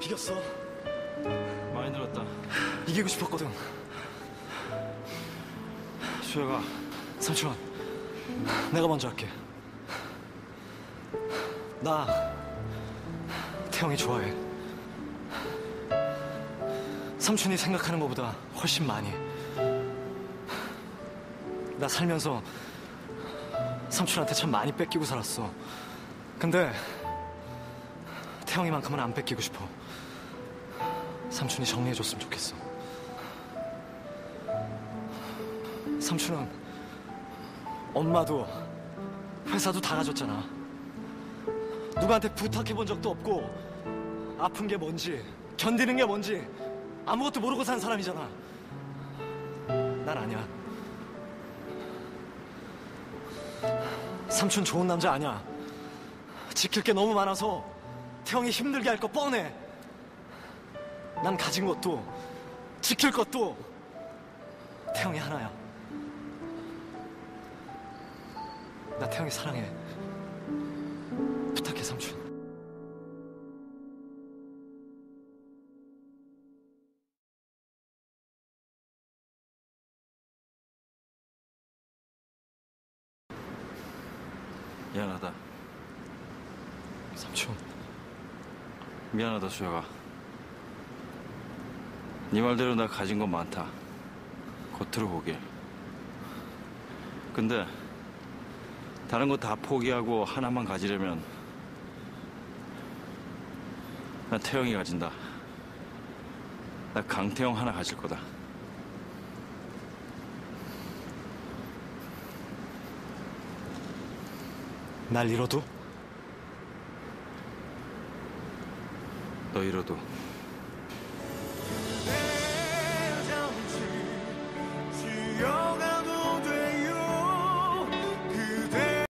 이겼어. 많이 늘었다. 이기고 싶었거든. 수혁아, 삼촌, 내가 먼저 할게. 나 태영이 좋아해. 삼촌이 생각하는 것보다 훨씬 많이. 나 살면서 삼촌한테 참 많이 뺏기고 살았어. 근데 태영이만큼은 안 뺏기고 싶어. 삼촌이 정리해줬으면 좋겠어. 삼촌은 엄마도 회사도 다 가졌잖아. 누구한테 부탁해 본 적도 없고 아픈 게 뭔지 견디는 게 뭔지 아무것도 모르고 산 사람이잖아. 난 아니야. 삼촌 좋은 남자 아니야. 지킬 게 너무 많아서 태영이 힘들게 할 거 뻔해. 난 가진 것도 지킬 것도 태영이 하나야. 나 태영이 사랑해. 부탁해 삼촌. 미안하다. 삼촌. 미안하다, 수혁아. 네 말대로 나 가진 건 많다. 겉으로 보길. 근데 다른 거 다 포기하고 하나만 가지려면 나 태영이 가진다. 나 강태영 하나 가질 거다. 날 잃어도 너 잃어도